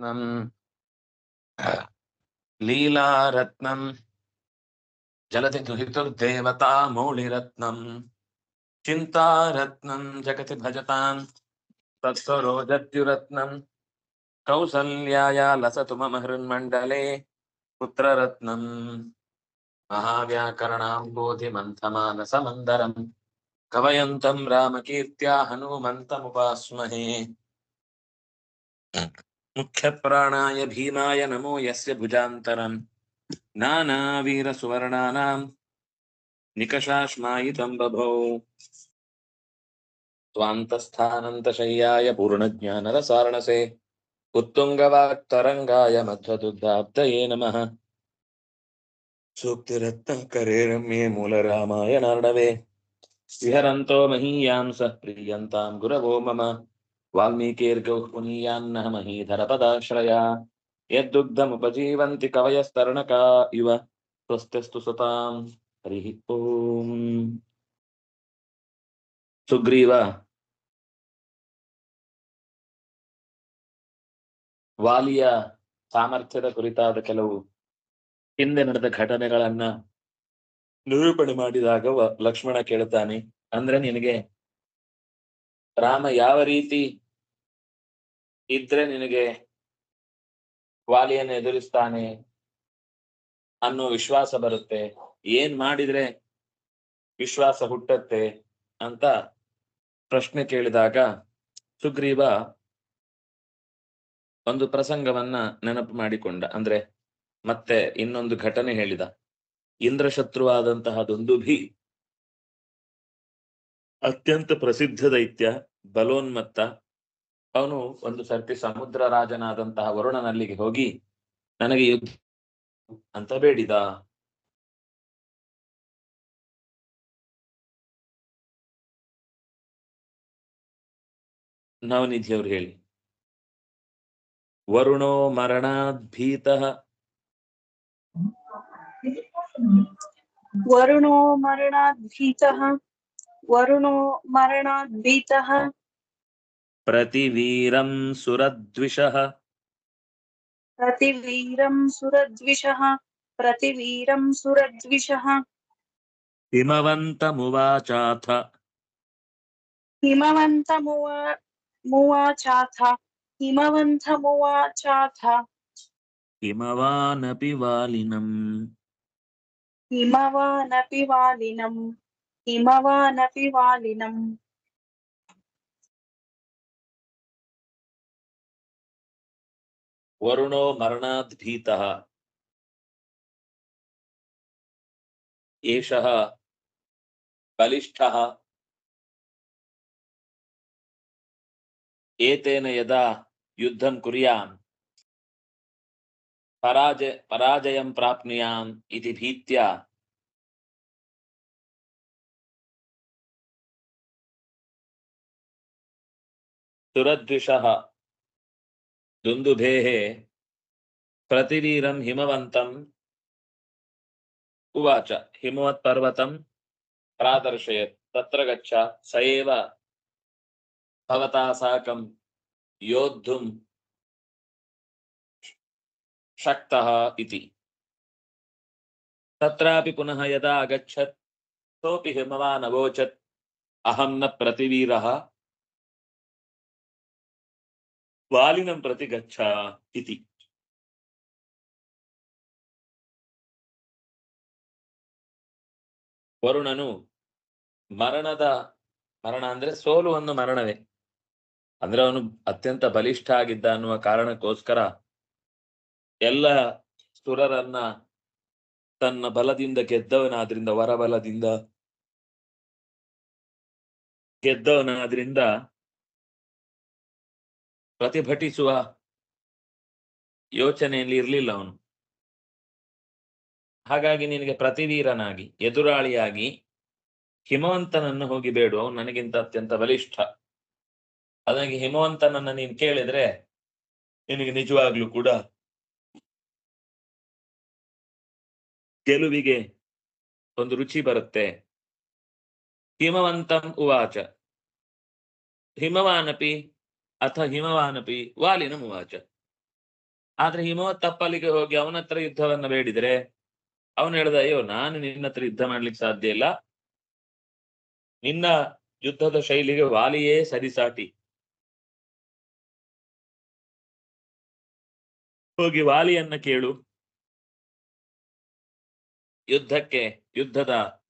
रत्नम्। लीलारत्नम्। जलति दुहितुर्देवता मौलिरत्नम्। चिन्तारत्नम् जगति भजताम् तत्स्वरोजत्युरत्नम् कौसल्याया लसतु मम हृन्मण्डले। पुत्ररत्नम्। महाव्याकरणाम्बोधिमन्थमानसमन्दरम्। कवयन्तम् रामकीर्त्या हनूमन्तमुपास्महे। मुख्यप्राणाय भीमाय नमो यस्य भुजान्तरम्। नानावीरसुवर्णानाम्। निकषाश्मायितम् बभौ। स्वान्तस्थानन्तशय्याय पूर्णज्ञानरसारणसे। उत्तुङ्गवाक्तरङ्गाय मध्वदुग्धाब्दये नमः। सूक्तिरत्नकरे रम्ये मूलरामायणार्णवे विहरन्तो महीयांसः प्रीयन्ताम् गुरवो मम। वाल्मीकिर्गौः पुनीयान्नः महीधरपदाश्रया यद्दुग्धमुपजीवन्ति कवयस्तरणका इव स्वस्त्यस्तु सताम् हरिः ओम् ಸುಗ್ರೀವ ವಾಲಿಯ ಸಾಮರ್ಥ್ಯದ ಕುರಿತಾದ ಕೆಲವು ಹಿಂದೆ ನಡೆದ ಘಟನೆಗಳನ್ನ ನಿರೂಪಣೆ ಮಾಡಿದಾಗ ವ- ಲಕ್ಷ್ಮಣ ಕೇಳುತ್ತಾನೆ ಅಂದ್ರೆ ನಿನಗೆ ರಾಮ ಯಾವ ರೀತಿ ಇದ್ರೆ ನಿನಗೆ ವಾಲಿಯನ್ನು ಎದುರಿಸ್ತಾನೆ ಅನ್ನೋ ವಿಶ್ವಾಸ ಬರುತ್ತೆ. ಏನ್ ಮಾಡಿದ್ರೆ ವಿಶ್ವಾಸ ಹುಟ್ಟತ್ತೆ ಅಂತ ಪ್ರಶ್ನೆ ಕೇಳಿದಾಗ ಸುಗ್ರೀವ ಒಂದು ಪ್ರಸಂಗವನ್ನ ನೆನಪು ಮಾಡಿಕೊಂಡ, ಅಂದ್ರೆ ಮತ್ತೆ ಇನ್ನೊಂದು ಘಟನೆ ಹೇಳಿದ. ಇಂದ್ರಶತ್ರುವಾದಂತಹ ದುಂದುಭಿ ಅತ್ಯಂತ ಪ್ರಸಿದ್ಧ ದೈತ್ಯ ಬಲೋನ್ಮತ್ತ ಅವನು ಒಂದು ಸರ್ತಿ ಸಮುದ್ರ ರಾಜನಾದಂತಹ ವರುಣನಲ್ಲಿಗೆ ಹೋಗಿ, ನನಗೆ ಯುದ್ಧ ಅಂತ ಬೇಡಿದ. ನವನಿಧಿಯವ್ರು ಹೇಳಿ, ವರುಣೋ ಮರಣಾದ್ ಭೀತ. ವರುಣೋ ಮರಣಾದ್ ಭೀತ. ವರುಣೋ ಮರಣಾತ್ प्रतिवीरं सुरद्विषः। प्रतिवीरं सुरद्विषः प्रतिवीरं सुरद्विषः। हिमवन्तमुवाचाथ। हिमवन्तमुवाचाथ हिमवन्तमुवाचाथ। हिमवानपि वालिनम्। हिमवानपि वालिनम्। हिमवानपि वालिनम्। वरुणो मरणात् भीतः एषः बलिष्ठः। एतेन यदा युद्धं कुर्याम् पराजय पराजयं प्राप्नुयाम् इति भीत्या, सुरद्विषः दुंदुभे प्रतिवीर हिमवत उवाच, हिमवत्पर्वतं प्रादर्शय त्र ग स एव भवता साकं योद्धुं इति। पुनः यदा अगच्छत् सोपि हिमवान् अवोचत् अहं न प्रतिवीरः। ವಾಲಿನಂ ಪ್ರತಿ ಗಚ್ಚ ಇತಿ. ವರುಣನು ಮರಣದ ಮರಣ ಅಂದ್ರೆ ಸೋಲು ಒಂದು ಮರಣವೇ. ಅಂದ್ರೆ ಅವನು ಅತ್ಯಂತ ಬಲಿಷ್ಠ ಆಗಿದ್ದ ಅನ್ನುವ ಕಾರಣಕ್ಕೋಸ್ಕರ ಎಲ್ಲ ಸುರರನ್ನ ತನ್ನ ಬಲದಿಂದ ಗೆದ್ದವನಾದ್ರಿಂದ, ವರಬಲದಿಂದ ಗೆದ್ದವನಾದ್ರಿಂದ ಪ್ರತಿಭಟಿಸುವ ಯೋಚನೆಯಲ್ಲಿ ಇರಲಿಲ್ಲ ಅವನು. ಹಾಗಾಗಿ ನಿನಗೆ ಪ್ರತಿವೀರನಾಗಿ, ಎದುರಾಳಿಯಾಗಿ, ಹಿಮವಂತನನ್ನು ಹೋಗಿ ಬೇಡು. ಅವನು ನನಗಿಂತ ಅತ್ಯಂತ ಬಲಿಷ್ಠ. ಅದಕ್ಕೆ ಹಿಮವಂತನನ್ನ ನೀನು ಕೇಳಿದ್ರೆ ನಿನಗೆ ನಿಜವಾಗ್ಲೂ ಕೂಡ ಗೆಲುವಿಗೆ ಒಂದು ರುಚಿ ಬರುತ್ತೆ. ಹಿಮವಂತಂ ಉವಾಚ. ಹಿಮವಾನಪಿ ಅಥ ಹಿಮವಾನಪಿ ವಾಲಿನ ಮುವಾಚ. ಆದ್ರೆ ಹಿಮವತ್ ತಪ್ಪಲಿಗೆ ಹೋಗಿ ಅವನ ಹತ್ರ ಯುದ್ಧವನ್ನ ಬೇಡಿದ್ರೆ ಅವನು ಹೇಳ್ದ, ಅಯ್ಯೋ, ನಾನು ನಿನ್ನ ಹತ್ರ ಯುದ್ಧ ಮಾಡ್ಲಿಕ್ಕೆ ಸಾಧ್ಯ ಇಲ್ಲ. ನಿನ್ನ ಯುದ್ಧದ ಶೈಲಿಗೆ ವಾಲಿಯೇ ಸರಿಸಾಟಿ. ಹೋಗಿ ವಾಲಿಯನ್ನ ಕೇಳು. ಯುದ್ಧಕ್ಕೆ, ಯುದ್ಧದ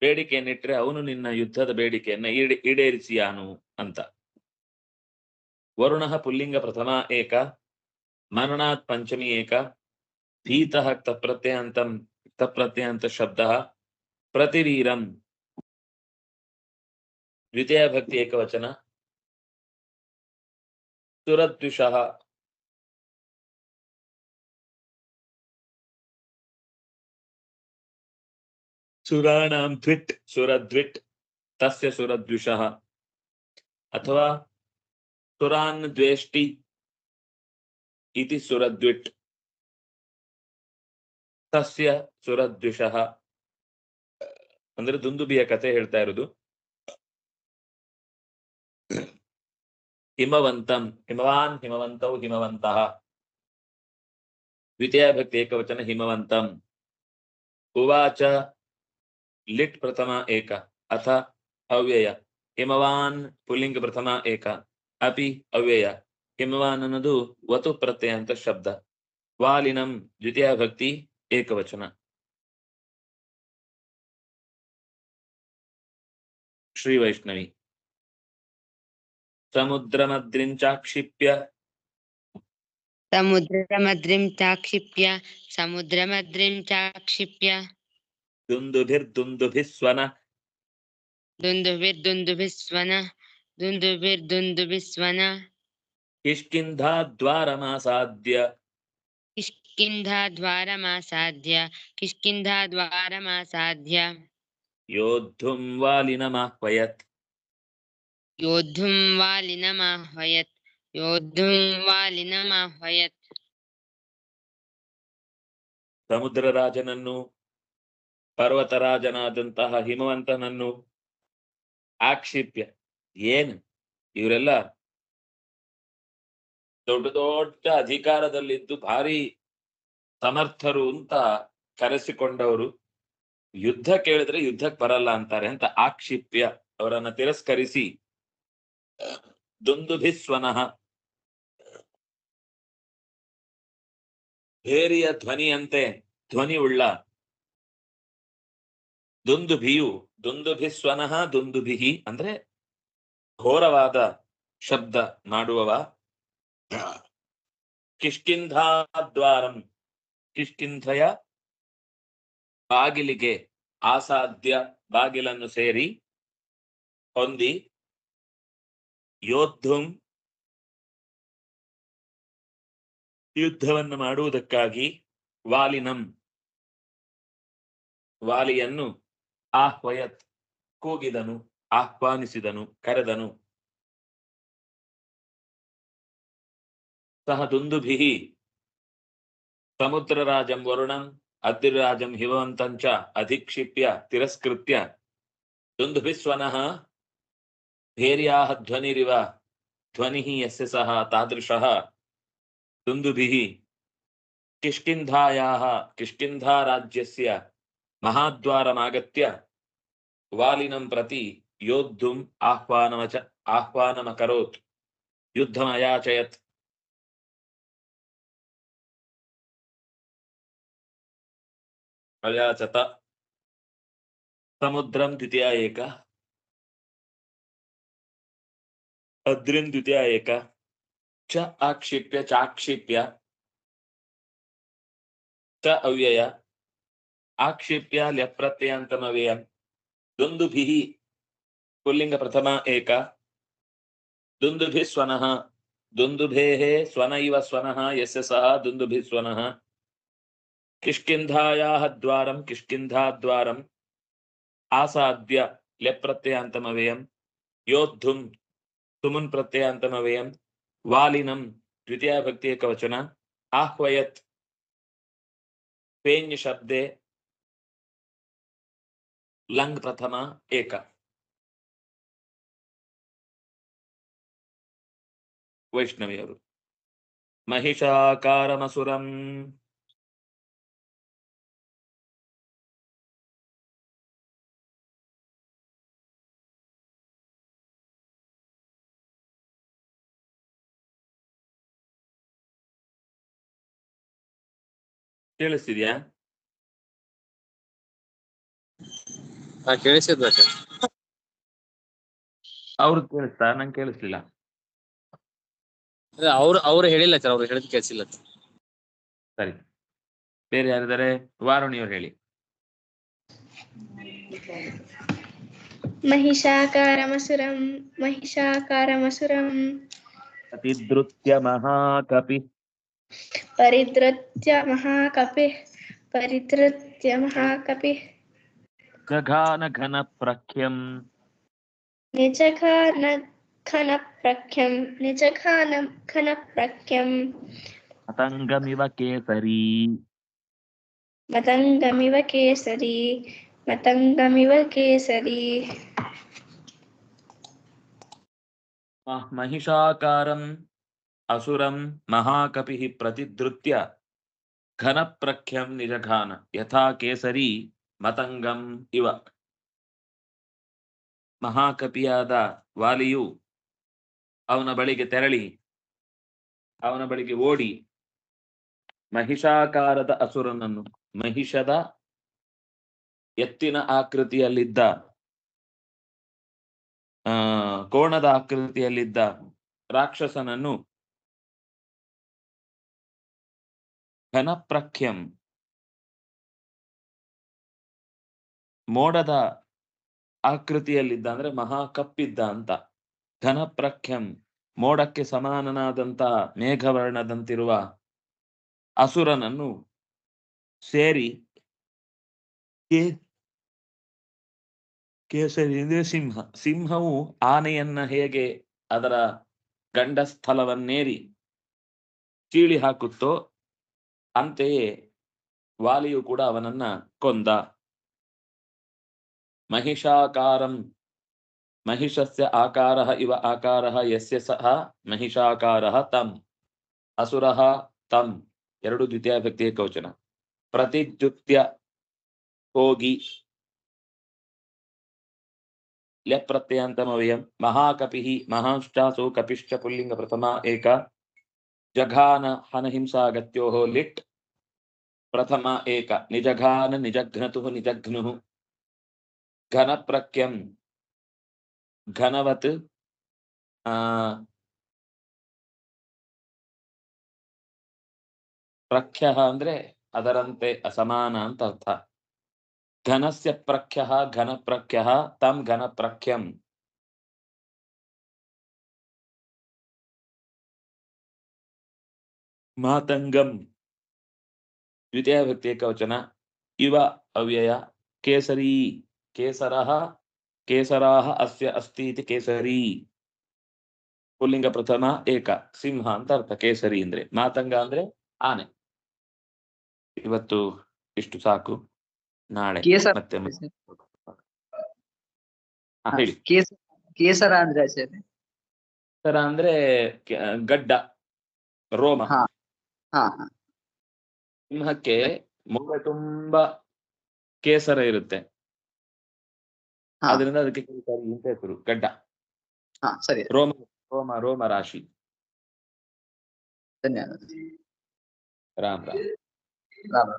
ಬೇಡಿಕೆಯನ್ನಿಟ್ರೆ ಅವನು ನಿನ್ನ ಯುದ್ಧದ ಬೇಡಿಕೆಯನ್ನ ಈಡೆ, ಈಡೇರಿಸಿಯಾನು ಅಂತ. वरुण पुिंग प्रथमा एक मरणा पंचमी एक प्रत्यंत शब्द प्रतिवीर द्वितीय भक्ति एक वचन सुराणां सुराण सुरद्विट तस्य सुरद्विषः। अथवा ಸುರಾನ್ ದ್ವೇಷ್ಟಿ ಇತಿ ಸುರದ್ವಿಟ್. ತಸ್ಯ ಸುರದ್ವಿಷಃ. ಅಂದ್ರೆ ದುಂದುಬಿಯ ಕತೆ ಹೇಳ್ತಾ ಇರೋದು. ಹಿಮವಂತಂ, ಹಿಮವಾನ್ ಹಿಮವಂತೌ ಹಿಮವಂತಃ. ದ್ವಿತೀಯ ಭಕ್ತಿ ಏಕವಚನ ಹಿಮವಂತಂ. ಉವಾಚ ಲಿಟ್ ಪ್ರಥಮ ಏಕ, ಅಥ ಅವ್ಯಯ ಹಿಮವಾನ್ ಪುಲ್ಲಿಂಗ ಪ್ರಥಮ ಏಕ. ಅಪಿ ಅವ್ಯಯ ಹಿಮವಾನ್ ಅನ್ನೋದು ವತು ಪ್ರತ್ಯಯ ಅಂತ ಶಬ್ದ ವಾಲಿನಂ ದ್ವಿತೀಯ ಭಕ್ತಿ ಏಕವಚನ ಶ್ರೀ ವೈಷ್ಣವಿ ಸಮುದ್ರಮದ್ರಿಂಚಾಕ್ಷಿಪ್ಯ समुद्रमद्रिं चाक्षिप्य समुद्रमद्रिं चाक्षिप्य ದುಂದುಭಿರ್ದುಂದುಭಿಸ್ವನ दुन्दुभिर्दुन्दुभिस्वन दुन्दुभिर्दुन्दुभिस्वन ಕಿಷ್ಕಿಂಧಾದ್ವಾರಮಾಸಾದ್ಯ किष्किन्धाद्वारमासाद्य किष्किन्धाद्वारमासाद्य ಯೋದ್ಧುಂ ವಾಲಿನಮಾಹ್ವಯತ್ योद्धुं वालिनमाह्वयत् योद्धुं वालिनमाह्वयत् ಸಮುದ್ರರಾಜನನ್ನು ಪರ್ವತರಾಜನಾದಂತಹ ಹಿಮವಂತನನ್ನು ಆಕ್ಷಿಪ್ಯ ಏನು? ಇವರೆಲ್ಲ ದೊಡ್ಡ ದೊಡ್ಡ ಅಧಿಕಾರದಲ್ಲಿದ್ದು ಭಾರಿ ಸಮರ್ಥರು ಅಂತ ಕರೆಸಿಕೊಂಡವರು. ಯುದ್ಧ ಕೇಳಿದ್ರೆ ಯುದ್ಧಕ್ಕೆ ಬರಲ್ಲ ಅಂತಾರೆ ಅಂತ ಆಕ್ಷಿಪ್ಯ ಅವರನ್ನ ತಿರಸ್ಕರಿಸಿ. ದುಂದುಭಿಸ್ವನಃ ಭೇರಿಯ ಧ್ವನಿಯಂತೆ ಧ್ವನಿ ಉಳ್ಳ ದುಂದುಭಿಯು ದುಂದುಭಿಸ್ವನಃ ದುಂದುಭಿಹಿ ಅಂದ್ರೆ ಘೋರವಾದ ಶಬ್ದ ಮಾಡುವವ ಕಿಷ್ಕಿಂಧಾದ್ವಾರಂ ಕಿಷ್ಕಿಂಧಯ ಬಾಗಿಲಿಗೆ ಆಸಾಧ್ಯ ಬಾಗಿಲನ್ನು ಸೇರಿ ಹೊಂದಿ ಯೋದ್ಧುಂ ಯುದ್ಧವನ್ನು ಮಾಡುವುದಕ್ಕಾಗಿ ವಾಲಿನಂ ವಾಲಿಯನ್ನು ಆಹ್ವಯತ್ ಕೂಗಿದನು. ಆಹ್ವಾನಿಸಿದನು, ಕರೆದನು. ಸಹ ದುಂದುಭಿಹಿ ಸಮುದ್ರರಾಜಂ ವರುಣಂ ಅತಿರಾಜಂ ಹಿಮವಂತಂಚ, ಅಧಿಕ್ಷಿಪ್ಯ, ತಿರಸ್ಕೃತ್ಯ. ದುಂದುಭಿಸ್ವನಃ ಭೇರ್ಯಾಹ ಧ್ವನಿರಿವ. ಧ್ವನಿ ಯಸ್ಯ ಸಹ ತಾದೃಶಃ. ದುಂದುಭಿಃ ಕಿಷ್ಕಿಂಧಾಯಾಹ, ಕಿಷ್ಕಿಂಧಾರಾಜ್ಯಸ್ಯ. ಮಹಾದ್ವಾರಮಾಗತ್ಯ. ವಾಲಿನಂ ಪ್ರತಿ. योद्धुम् आह्वानमच आह्वानमकरोत्। युद्धमयाचयत् अयाचत। समुद्रं द्वितीया एक। अद्रिं द्वितीया एक। च आक्षिप्य चाक्षिप्य। च अव्यय। आक्षिप्य ल्यप्रत्ययन्तमव्ययम् दुन्दुभिः पुल्लिङ्ग प्रथम एक। दुन्दुभिः स्वनः। दुन्दुभेः स्वन इव स्वनः, यस्य सः दुन्दुभिः स्वनः। किष्किन्धायाः द्वारं किष्किन्धाद्वारम् आसाद्य ल्यप्रत्ययान्तमव्ययम् योद्धुं तुमुन् प्रत्ययान्तमव्ययम् वालिनं द्वितीया भक्ति एकवचन आह्वयत् पेञ् शब्दे लङ् प्रथम एक। ವೈಷ್ಣವಿಯರು. ಮಹಿಷಾಕಾರಮಸುರಂ. ಕೇಳಿಸ್ತಿದ್ಯಾ? ಕೇಳಿಸಿದ್ವಾ ಸರ್. ಅವ್ರು ಕೇಳಿಸ್ತಾ? ನಂಗೆ ಕೇಳಿಸ್ಲಿಲ್ಲ. ಅವ್ರು ಅವ್ರು ಹೇಳಿಲ್ಲ ಸರ್ ಅವ್ರು ಹೇಳಿದ್ ಕೇಳಿಸಿಲ್ಲ ಸರಿ ಬೇರೆ ಯಾರಿದ್ದಾರೆ ವಾರುಣಿ ಅವ್ರು ಹೇಳಿ ಮಹಿಷಾಕಾರಮಸುರಂ ಮಹಿಷಾಕಾರಮಸುರಂ ಪರಿದೃತ್ಯ ಮಹಾಕಪಿ ಪರಿದೃತ್ಯ ಮಹಾಕಪಿ ಪರಿದೃತ್ಯ ಮಹಾಕಪಿ ಗಘಾನ ಘನ ಪ್ರಖ್ಯಂ ನಿಜಘಾನ घनप्रख्यं निजघान घनप्रख्यं ಅತಂಗಮಿವ ಕೇಸರಿ मतङ्गमिव केसरी मतङ्गमिव केसरी ಮ- ಮಹಿಷಾಕಾರಂ ಅಸುರಂ ಮಹಾಕಪಿ ಪ್ರತಿಧೃತ್ಯ ಘನ ಪ್ರಖ್ಯಂ ನಿಜಘಾನ ಯಥಾ ಕೇಸರಿ ಮತಂಗಂ ಇವ ಮಹಾಕಪಿಯಾದ ವಾಲಿಯು ಅವನ ಬಳಿಗೆ ತೆರಳಿ, ಅವನ ಬಳಿಗೆ ಓಡಿ, ಮಹಿಷಾಕಾರದ ಅಸುರನನ್ನು, ಮಹಿಷದ ಎತ್ತಿನ ಆಕೃತಿಯಲ್ಲಿದ್ದ, ಆ, ಕೋಣದ ಆಕೃತಿಯಲ್ಲಿದ್ದ ರಾಕ್ಷಸನನ್ನು ಘನಪ್ರಖ್ಯಂ, ಮೋಡದ ಆಕೃತಿಯಲ್ಲಿದ್ದ, ಅಂದ್ರೆ ಮಹಾಕಪ್ಪಿದ್ದ ಅಂತ. ಘನಪ್ರಖ್ಯಂ, ಮೋಡಕ್ಕೆ ಸಮಾನನಾದಂತ ಮೇಘವರ್ಣದಂತಿರುವ ಅಸುರನನ್ನು ಸೇರಿ ಕೇಸರಿ ಅಂದ್ರೆ ಸಿಂಹ. ಸಿಂಹವು ಆನೆಯನ್ನ ಹೇಗೆ ಅದರ ಗಂಡಸ್ಥಲವನ್ನೇರಿ ಚೀಳಿ ಹಾಕುತ್ತೋ ಅಂತೆಯೇ ವಾಲಿಯು ಕೂಡ ಅವನನ್ನ ಕೊಂದ. ಮಹಿಷಾಕಾರಂ ಮಹಿಷಸ್ಯ ಆಕಾರಃ ಇವ ಆಕಾರಃ ಯಸ್ಯ ಸಹ ಮಹಿಷಾಕಾರಃ ತಂ ಅಸುರಃ ತಂ ಎರಡು ದ್ವಿತೀಯ ವ್ಯಕ್ತಿಯ ಕವಚನ ಪ್ರತಿದ್ಯುತ್ಯ ಹೋಗಿ ಲೆಪ್ರತ್ಯಯಂತಮವ್ಯಯಂ ಮಹಾಕಪಿಃ ಮಹಾಂಶ್ಚಾಸು ಕಪಿಶ್ಚ ಪುಲ್ಲಿಂಗ ಪ್ರಥಮ ಏಕ ಜಘಾನ ಹನಹಿಂಸಾಗತ್ಯೋಃ ಲಿಟ್ ಪ್ರಥಮ ಏಕ ನಿಜಘಾನ ನಿಜಘ್ನತುಃ ನಿಜಘ್ನುಃ ಘನಪ್ರಖ್ಯಂ ಘನವತ್ ಪ್ರಖ್ಯ ಅಂದ್ರೆ ಅದರಂತೆ ಅಸಮಾನ ಅಂತ ಅರ್ಥ. ಘನಸ್ಯ ಪ್ರಖ್ಯ ಘನ ಪ್ರಖ್ಯ ತಂ ಘನ ಪ್ರಖ್ಯಂ. ಮಾತಂಗಂ. ದ್ವಿತೀಯ ವ್ಯಕ್ತಿ ಕವಚನ. ಇವ ಅವ್ಯಯ. ಕೇಸರಿ. ಕೇಸರಃ ಕೇಸರಾಹ ಅಸ್ಯ ಅಸ್ತಿ ಇತಿ ಕೇಸರಿ. ಪುಲ್ಲಿಂಗ ಪ್ರಥಮ ಏಕ ಸಿಂಹ ಅಂತ ಅರ್ಥ ಕೇಸರಿ ಅಂದ್ರೆ ಮಾತಂಗ ಅಂದ್ರೆ ಆನೆ. ಇವತ್ತು ಇಷ್ಟು ಸಾಕು. ನಾಳೆ ಕೇಸರ ಮತ್ತೆ ಕೇಸರ ಅಂದ್ರೆ ಸರ್ ಕೇಸರ ಅಂದ್ರೆ ಗಡ್ಡ ರೋಮ. ಹಾ. ಹಾ ಹಾ. ಸಿಂಹಕ್ಕೆ ಮೊಗ ತುಂಬಾ ಕೇಸರ ಇರುತ್ತೆ. ಆದ್ರಿಂದ ಅದಕ್ಕೆ ಕರಿಕಾರಿ ಅಂತ ಹೆಸರು ಗಡ್ಡ ಸರಿ ರೋಮ ರೋಮ ರೋಮ ರಾಶಿ ಧನ್ಯವಾದ ರಾಮ್ ರಾಮ್ ರಾಮ್